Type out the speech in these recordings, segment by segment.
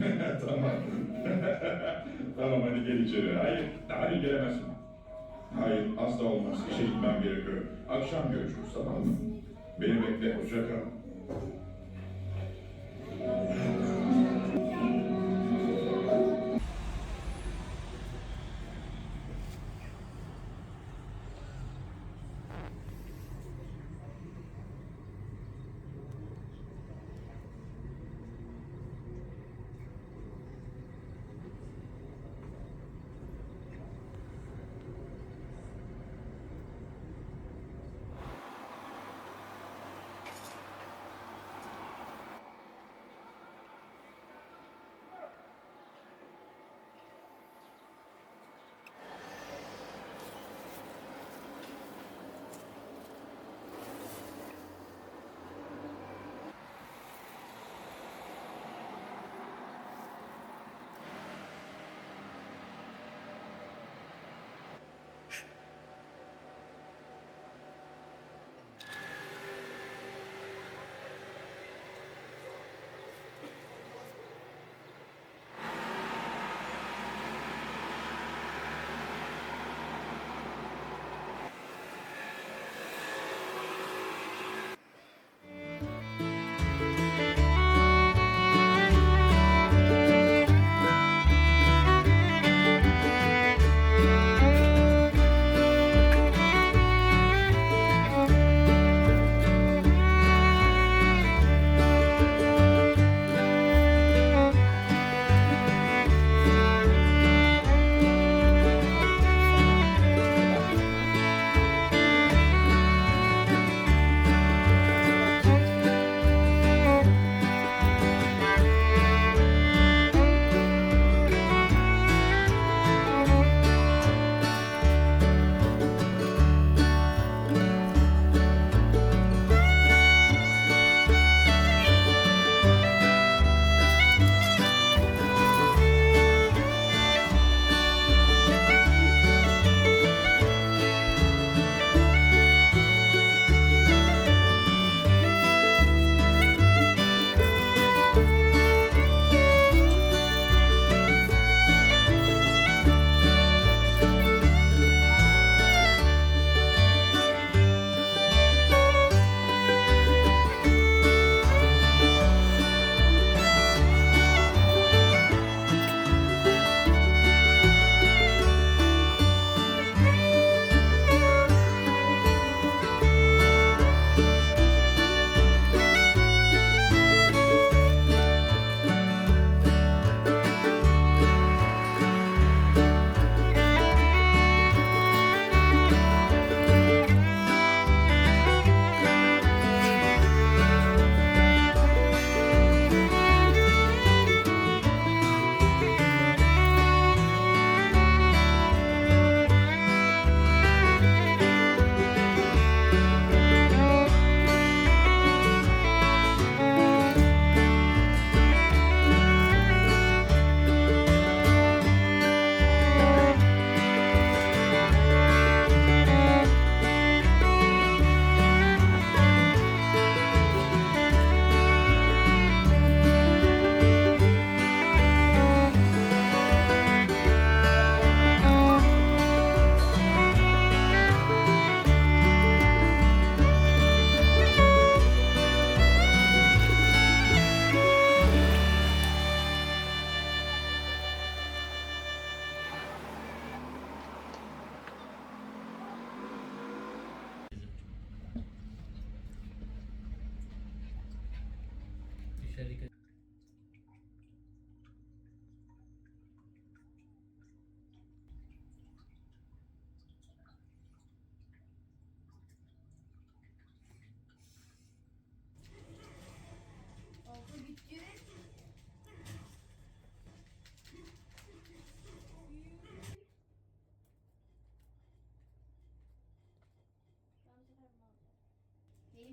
tamam. tamam hadi gel içeri. Hayır, hayır gelemezsin. Hayır, asla olmaz. İşe gitmem gerekiyor. Akşam görüşürüz tamam mı? Beni bekle, hoşça kal.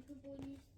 Bonus.